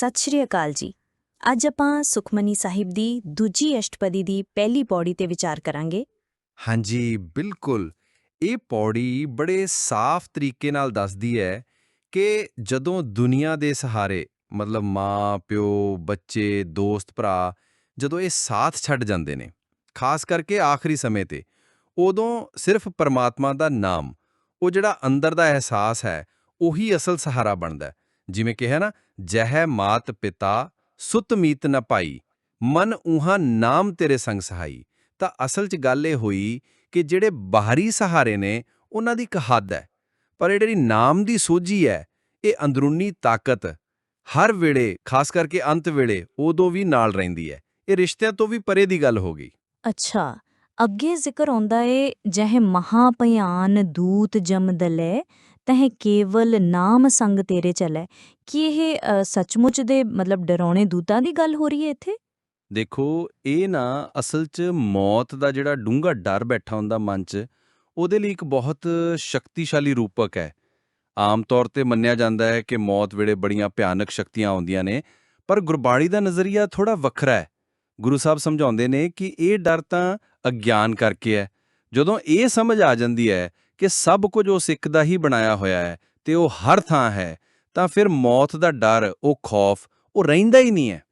ਸਤਿ ਸ਼੍ਰੀ ਅਕਾਲ ਜੀ। ਅੱਜ ਆਪਾਂ ਸੁਖਮਨੀ ਸਾਹਿਬ ਦੀ ਦੂਜੀ ਅਸ਼ਟਪਦੀ ਦੀ ਪਹਿਲੀ ਪੌੜੀ ਤੇ ਵਿਚਾਰ ਕਰਾਂਗੇ। ਹਾਂਜੀ, ਬਿਲਕੁਲ। ਇਹ ਪੌੜੀ ਬੜੇ ਸਾਫ਼ ਤਰੀਕੇ ਨਾਲ ਦੱਸਦੀ ਹੈ ਕਿ ਜਦੋਂ ਦੁਨੀਆ ਦੇ ਸਹਾਰੇ, ਮਤਲਬ ਮਾਂ, ਪਿਓ, ਬੱਚੇ, ਦੋਸਤ, ਭਰਾ, ਜਦੋਂ ਇਹ ਸਾਥ ਛੱਡ ਜਾਂਦੇ ਨੇ, ਖਾਸ ਕਰਕੇ ਆਖਰੀ ਸਮੇਂ ਤੇ, ਉਦੋਂ ਸਿਰਫ ਪਰਮਾਤਮਾ ਦਾ ਨਾਮ, ਉਹ ਜਿਹੜਾ ਅੰਦਰ ਦਾ ਅਹਿਸਾਸ ਹੈ, ਉਹੀ ਅਸਲ ਸਹਾਰਾ ਬਣਦਾ ਜਿਵੇਂ ਕਿ ਹੈ ਨਾ ਜਹ ਮਾਤ ਪਿਤਾ ਸੁਤ ਮੀਤ ਨ ਪਾਈ, ਮਨ ਉਹਾਂ ਨਾਮ ਤੇਰੇ ਸੰਗ ਸਹਾਈ। ਤਾਂ ਅਸਲ 'ਚ ਗੱਲ ਇਹ ਹੋਈ ਕਿ ਜਿਹੜੇ ਬਾਹਰੀ ਸਹਾਰੇ ਨੇ, ਉਹਨਾਂ ਦੀ ਇੱਕ ਹੱਦ ਹੈ। ਪਰ ਇਹ ਜਿਹੜੀ ਨਾਮ ਦੀ ਸੋਝੀ ਹੈ, ਇਹ ਅੰਦਰੂਨੀ ਤਾਕਤ, ਹਰ ਵੇਲੇ, ਖਾਸ ਕਰਕੇ ਅੰਤ ਵੇਲੇ, ਉਦੋਂ ਵੀ ਨਾਲ ਰਹਿੰਦੀ ਹੈ। ਇਹ ਰਿਸ਼ਤਿਆਂ ਤੋਂ ਵੀ ਪਰੇ ਦੀ ਗੱਲ ਹੋ ਗਈ। ਅੱਛਾ, ਅੱਗੇ ਜ਼ਿਕਰ ਆਉਂਦਾ ਏ, ਜਹ ਮਹਾ ਭਿਆਨ ਦੂਤ ਜਮ ਦਲੇ ਤਹ ਕੇਵਲ ਨਾਮ ਸੰਗ ਤੇਰੇ ਚਲੇ। ਕੀ ਇਹ ਸੱਚਮੁੱਚ ਦੇ ਮਤਲਬ ਡਰਾਉਣੇ ਦੂਤਾਂ ਦੀ ਗੱਲ ਹੋ ਰਹੀ ਹੈ ਇੱਥੇ? ਦੇਖੋ, ਇਹ ਨਾ ਅਸਲ 'ਚ ਮੌਤ ਦਾ ਜਿਹੜਾ ਡੂੰਘਾ ਡਰ ਬੈਠਾ ਹੁੰਦਾ ਮਨ 'ਚ, ਉਹਦੇ ਲਈ ਇੱਕ ਬਹੁਤ ਸ਼ਕਤੀਸ਼ਾਲੀ ਰੂਪਕ ਹੈ। ਆਮ ਤੌਰ ਤੇ ਮੰਨਿਆ ਜਾਂਦਾ ਹੈ ਕਿ ਮੌਤ ਵੇਲੇ ਬੜੀਆਂ ਭਿਆਨਕ ਸ਼ਕਤੀਆਂ ਆਉਂਦੀਆਂ ਨੇ, ਪਰ ਗੁਰਬਾਣੀ ਦਾ ਨਜ਼ਰੀਆ ਥੋੜਾ ਵੱਖਰਾ ਹੈ। ਗੁਰੂ ਸਾਹਿਬ ਸਮਝਾਉਂਦੇ ਨੇ ਕਿ ਇਹ ਡਰ ਤਾਂ ਅਗਿਆਨ ਕਰਕੇ ਹੈ। ਜਦੋਂ ਇਹ ਸਮਝ ਆ ਜਾਂਦੀ ਹੈ ਕਿ ਸਭ ਕੁਝ ਉਸ ਇੱਕ ਦਾ ਹੀ ਬਣਾਇਆ ਹੋਇਆ ਹੈ ਤੇ ਉਹ ਹਰ ਥਾਂ ਹੈ ਤਾਂ ਫਿਰ ਮੌਤ ਦਾ ਡਰ ਉਹ ਖੌਫ ਉਹ ਰਹਿੰਦਾ ਹੀ ਨਹੀਂ ਹੈ।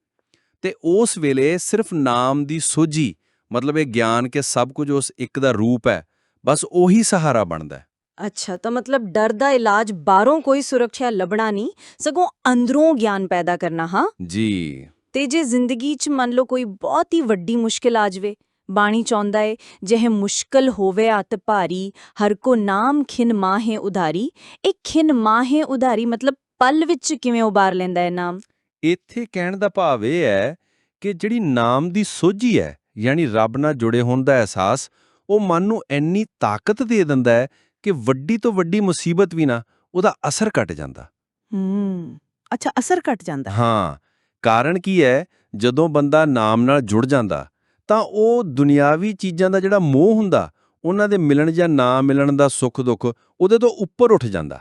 ਤੇ ਉਸ ਵੇਲੇ ਸਿਰਫ ਨਾਮ ਦੀ ਸੋਝੀ ਮਤਲਬ ਇਹ ਗਿਆਨ ਕਿ ਸਭ ਕੁਝ ਉਸ ਇੱਕ ਦਾ ਰੂਪ ਹੈ ਬਸ ਉਹੀ ਸਹਾਰਾ ਬਣਦਾ ਹੈ। ਅੱਛਾ ਤਾਂ ਮਤਲਬ ਡਰ ਦਾ ਇਲਾਜ ਬਾਹਰੋਂ ਕੋਈ ਸੁਰੱਖਿਆ ਲੱਭਣਾ ਨਹੀਂ ਸਗੋਂ ਅੰਦਰੋਂ ਗਿਆਨ ਪੈਦਾ ਕਰਨਾ ਹਾਂ? ਜੀ। ਤੇ ਜੇ ਜ਼ਿੰਦਗੀ 'ਚ ਮੰਨ ਲਓ ਕੋਈ ਬਹੁਤ ਹੀ ਵੱਡੀ ਮੁਸ਼ਕਿਲ ਆ ਜਾਵੇ ਬਾਣੀ ਚਾਹੁੰਦਾ ਏ ਜਿਹੇ ਮੁਸ਼ਕਲ ਹੋਵੇ ਅਤ ਭਾਰੀ ਹਰ ਕੋ ਨਾਮ ਖਿਨ ਮਾਹੇ ਉਧਾਰੀ। ਇਹ ਖਿਨ ਮਾਹੇ ਉਧਾਰੀ ਮਤਲਬ ਪਲ ਵਿੱਚ ਕਿਵੇਂ ਉਬਾਰ ਲੈਂਦਾ ਹੈ ਨਾਮ? ਇੱਥੇ ਕਹਿਣ ਦਾ ਭਾਵ ਇਹ ਹੈ ਕਿ ਜਿਹੜੀ ਨਾਮ ਦੀ ਸੋਝੀ ਹੈ ਯਾਨੀ ਰੱਬ ਨਾਲ ਜੁੜੇ ਹੋਣ ਦਾ ਅਹਿਸਾਸ ਉਹ ਮਨ ਨੂੰ ਇੰਨੀ ਤਾਕਤ ਦੇ ਦਿੰਦਾ ਹੈ ਕਿ ਵੱਡੀ ਤੋਂ ਵੱਡੀ ਮੁਸੀਬਤ ਵੀ ਨਾ ਉਹਦਾ ਅਸਰ ਘਟ ਜਾਂਦਾ। ਹੂੰ ਅੱਛਾ ਅਸਰ ਘਟ ਜਾਂਦਾ। ਹਾਂ ਕਾਰਨ ਕੀ ਹੈ? ਜਦੋਂ ਬੰਦਾ ਨਾਮ ਨਾਲ ਜੁੜ ਜਾਂਦਾ ਤਾਂ ਉਹ ਦੁਨਿਆਵੀ ਚੀਜ਼ਾਂ ਦਾ ਜਿਹੜਾ ਮੋਹ ਹੁੰਦਾ ਉਹਨਾਂ ਦੇ ਮਿਲਣ ਜਾਂ ਨਾ ਮਿਲਣ ਦਾ ਸੁੱਖ ਦੁੱਖ ਉਹਦੇ ਤੋਂ ਉੱਪਰ ਉੱਠ ਜਾਂਦਾ।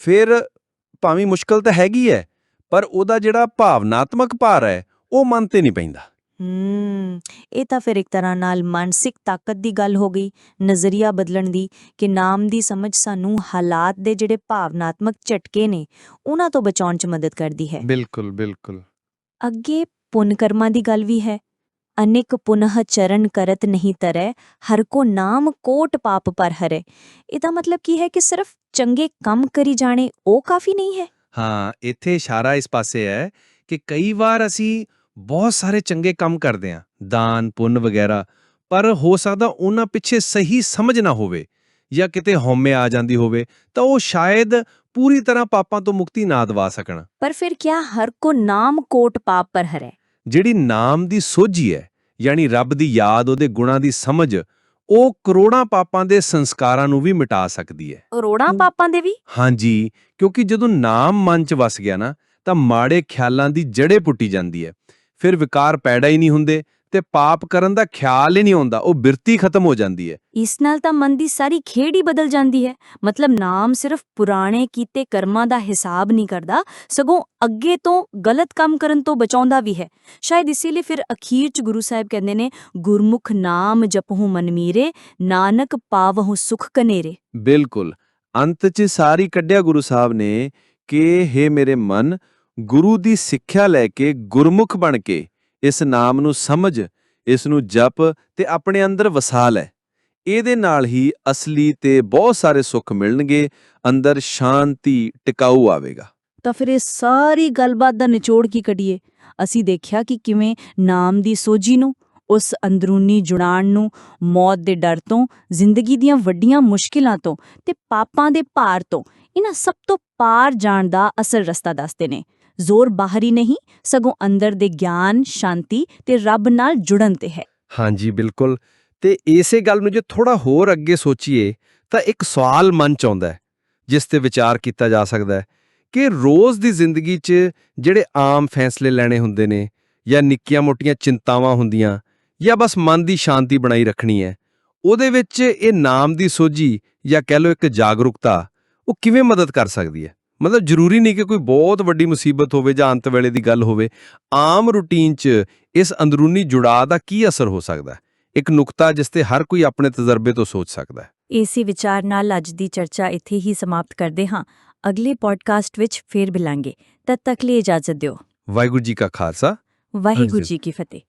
ਫਿਰ ਭਾਵੇਂ ਮੁਸ਼ਕਲ ਤਾਂ ਹੈਗੀ ਹੈ ਪਰ ਉਹਦਾ ਜਿਹੜਾ ਭਾਵਨਾਤਮਕ ਭਾਰ ਹੈ ਉਹ ਮਨ ਤੇ ਨਹੀਂ ਪੈਂਦਾ। ਹੂੰ ਇਹ ਤਾਂ ਫਿਰ ਇੱਕ ਤਰ੍ਹਾਂ ਨਾਲ ਮਾਨਸਿਕ ਤਾਕਤ ਦੀ ਗੱਲ ਹੋ ਗਈ ਨਜ਼ਰੀਆ ਬਦਲਣ ਦੀ ਕਿ ਨਾਮ ਦੀ ਸਮਝ ਸਾਨੂੰ ਹਾਲਾਤ ਦੇ ਜਿਹੜੇ ਭਾਵਨਾਤਮਕ ਝਟਕੇ ਨੇ ਉਹਨਾਂ ਤੋਂ ਬਚਾਉਣ 'ਚ ਮਦਦ ਕਰਦੀ ਹੈ। ਬਿਲਕੁਲ ਬਿਲਕੁਲ। ਅੱਗੇ ਪੁੰਨ ਕਰਮਾਂ ਦੀ ਗੱਲ ਵੀ ਹੈ। ਅਨੇਕ ਪੁਨਹ ਚਰਨ ਕਰਤ ਨਹੀਂ ਤਰੈ ਹਰ ਕੋ ਨਾਮ ਕੋਟ ਪਾਪ ਪਰ ਹਰੇ। ਇਹਦਾ ਮਤਲਬ ਕੀ ਹੈ ਕਿ ਸਿਰਫ ਚੰਗੇ ਕੰਮ ਕਰੀ ਜਾਣੇ ਉਹ ਕਾਫੀ ਨਹੀਂ ਹੈ? ਹਾਂ ਇੱਥੇ ਇਸ਼ਾਰਾ ਇਸ ਪਾਸੇ ਹੈ ਕਿ ਕਈ ਵਾਰ ਅਸੀਂ ਬਹੁਤ ਸਾਰੇ ਚੰਗੇ ਕੰਮ ਕਰਦੇ ਹਾਂ ਦਾਨ ਪੁੰਨ ਵਗੈਰਾ ਪਰ ਹੋ ਸਕਦਾ ਉਹਨਾਂ ਪਿੱਛੇ ਸਹੀ ਸਮਝ ਨਾ ਹੋਵੇ ਜਾਂ ਕਿਤੇ ਹਉਮੈ ਆ ਜਾਂਦੀ ਹੋਵੇ ਤਾਂ ਉਹ ਸ਼ਾਇਦ ਪੂਰੀ ਤਰ੍ਹਾਂ ਪਾਪਾਂ ਤੋਂ ਮੁਕਤੀ ਨਾ ਦਿਵਾ ਸਕਣ। ਪਰ ਫਿਰ ਕਿਆ ਹਰ ਕੋ ਨਾਮ ਕੋਟ ਪਾਪ ਪਰ ਹਰੇ? ਜਿਹੜੀ ਨਾਮ ਦੀ ਸੋਝੀ ਹੈ ਯਾਨੀ ਰੱਬ ਦੀ ਯਾਦ ਉਹਦੇ ਗੁਣਾਂ ਦੀ ਸਮਝ ਉਹ ਕਰੋੜਾਂ ਪਾਪਾਂ ਦੇ ਸੰਸਕਾਰਾਂ ਨੂੰ ਵੀ ਮਿਟਾ ਸਕਦੀ ਹੈ। ਕਰੋੜਾਂ ਪਾਪਾਂ ਦੇ ਵੀ? ਹਾਂਜੀ ਕਿਉਂਕਿ ਜਦੋਂ ਨਾਮ ਮਨ 'ਚ ਵਸ ਗਿਆ ਨਾ ਤਾਂ ਮਾੜੇ ਖਿਆਲਾਂ ਦੀ ਜੜੇ ਪੁੱਟੀ ਜਾਂਦੀ ਹੈ। ਫਿਰ ਵਿਕਾਰ ਪੈਦਾ ਹੀ ਨਹੀਂ ਹੁੰਦੇ ਤੇ ਪਾਪ ਕਰਨ ਦਾ ਖਿਆਲ ਹੀ ਨਹੀਂ ਆਉਂਦਾ ਉਹ ਬਿਰਤੀ ਖਤਮ ਹੋ ਜਾਂਦੀ ਹੈ। ਇਸ ਨਾਲ ਤਾਂ ਮਨ ਦੀ ਸਾਰੀ ਖੇਡ ਹੀ ਬਦਲ ਜਾਂਦੀ ਹੈ। ਮਤਲਬ ਨਾਮ ਸਿਰਫ ਪੁਰਾਣੇ ਕੀਤੇ ਕਰਮਾਂ ਦਾ ਹਿਸਾਬ ਨਹੀਂ ਕਰਦਾ ਸਗੋਂ ਅੱਗੇ ਤੋਂ ਗਲਤ ਕੰਮ ਕਰਨ ਤੋਂ ਬਚਾਉਂਦਾ ਵੀ ਹੈ। ਸ਼ਾਇਦ ਇਸੇ ਲਈ ਫਿਰ ਅਖੀਰ ਚ ਗੁਰੂ ਸਾਹਿਬ ਕਹਿੰਦੇ ਨੇ ਗੁਰਮੁਖ ਨਾਮ ਜਪਹੁ ਮਨ ਮੀਰੇ ਨਾਨਕ ਪਾਵਹੁ ਸੁਖ ਕਨੇਰੇ। ਬਿਲਕੁਲ। ਅੰਤ 'ਚ ਸਾਰੀ ਕੱਢਿਆ ਗੁਰੂ ਸਾਹਿਬ ਨੇ ਕਿ ਹੇ ਮੇਰੇ ਮਨ ਗੁਰੂ ਦੀ ਸਿੱਖਿਆ ਲੈ ਕੇ ਗੁਰਮੁਖ ਬਣ ਕੇ ਇਸ ਨਾਮ ਨੂੰ ਸਮਝ, ਇਸ ਨੂੰ ਜਪ ਤੇ ਆਪਣੇ ਅੰਦਰ ਵਸਾ ਲੈ। ਇਹਦੇ ਨਾਲ ਹੀ ਅਸਲੀ ਤੇ ਬਹੁਤ ਸਾਰੇ ਸੁੱਖ ਮਿਲਣਗੇ, ਅੰਦਰ ਸ਼ਾਂਤੀ ਟਿਕਾਊ ਆਵੇਗਾ। ਤਾਂ ਫਿਰ ਇਹ ਸਾਰੀ ਗੱਲਬਾਤ ਦਾ ਨਿਚੋੜ ਕੀ ਕੱਢੀਏ? ਅਸੀਂ ਦੇਖਿਆ ਕਿ ਕਿਵੇਂ ਨਾਮ ਦੀ ਸੋਝੀ ਨੂੰ, ਉਸ ਅੰਦਰੂਨੀ ਜੁੜਾਣ ਨੂੰ, ਮੌਤ ਦੇ ਡਰ ਤੋਂ, ਜ਼ਿੰਦਗੀ ਦੀਆਂ ਵੱਡੀਆਂ ਮੁਸ਼ਕਿਲਾਂ ਤੋਂ ਤੇ ਪਾਪਾਂ ਦੇ ਭਾਰ ਤੋਂ, ਇਹਨਾਂ ਸਭ ਤੋਂ ਪਾਰ ਜਾਣ ਦਾ ਅਸਲ ਰਸਤਾ ਦੱਸਦੇ ਨੇ। ਜ਼ੋਰ ਬਾਹਰੀ ਨਹੀਂ, ਸਗੋਂ ਅੰਦਰ ਦੇ ਗਿਆਨ, ਸ਼ਾਂਤੀ ਤੇ ਰੱਬ ਨਾਲ ਜੁੜਨ ਤੇ ਹੈ। ਹਾਂਜੀ, ਬਿਲਕੁਲ। ਤੇ ਇਸੇ ਗੱਲ ਨੂੰ ਜੇ ਥੋੜਾ ਹੋਰ ਅੱਗੇ ਸੋਚੀਏ, ਤਾਂ ਇੱਕ ਸਵਾਲ ਮਨ ਚ ਆਉਂਦਾ ਹੈ, ਜਿਸ ਤੇ ਵਿਚਾਰ ਕੀਤਾ ਜਾ ਸਕਦਾ ਹੈ, ਕਿ ਰੋਜ਼ ਦੀ ਜ਼ਿੰਦਗੀ 'ਚ ਜਿਹੜੇ ਆਮ ਫੈਸਲੇ ਲੈਣੇ ਹੁੰਦੇ ਨੇ, ਜਾਂ ਨਿੱਕੀਆਂ-ਮੋਟੀਆਂ ਚਿੰਤਾਵਾਂ ਹੁੰਦੀਆਂ, ਜਾਂ ਬਸ ਮਨ ਦੀ ਸ਼ਾਂਤੀ ਬਣਾਈ ਰੱਖਣੀ ਹੈ, ਉਹਦੇ ਵਿੱਚ ਇਹ ਨਾਮ ਦੀ ਸੋਝੀ, ਜਾਂ ਕਹਿ ਲਓ ਇੱਕ ਜਾਗਰੂਕਤਾ, ਉਹ ਕਿਵੇਂ ਮਦਦ ਕਰ ਸਕਦੀ ਹੈ? ਮਤਲਬ ਜ਼ਰੂਰੀ ਨਹੀਂ ਕਿ ਕੋਈ ਬਹੁਤ ਵੱਡੀ ਮੁਸੀਬਤ ਹੋਵੇ ਜਾਂ ਅੰਤ ਵੇਲੇ ਦੀ ਗੱਲ ਹੋਵੇ ਆਮ ਰੂਟੀਨ 'ਚ ਇਸ ਅੰਦਰੂਨੀ ਜੁੜਾਅ ਦਾ ਕੀ ਅਸਰ ਹੋ ਸਕਦਾ ਹੈ? ਇੱਕ ਨੁਕਤਾ ਜਿਸ ਤੇ ਹਰ ਕੋਈ ਆਪਣੇ ਤਜਰਬੇ ਤੋਂ ਸੋਚ ਸਕਦਾ ਹੈ। ਇਸੇ ਵਿਚਾਰ ਨਾਲ ਅੱਜ ਦੀ ਚਰਚਾ ਇੱਥੇ ਹੀ ਸਮਾਪਤ ਕਰਦੇ ਹਾਂ। ਅਗਲੇ ਪੋਡਕਾਸਟ ਵਿੱਚ ਫੇਰ ਮਿਲਾਂਗੇ। ਤਦ ਤੱਕ ਲਈ ਇਜਾਜ਼ਤ ਦਿਓ। ਵਾਹਿਗੁਰੂ ਜੀ ਕਾ ਖਾਲਸਾ। ਵਾਹਿਗੁਰੂ। ਜੀ ਕੀ ਫਤਿਹ।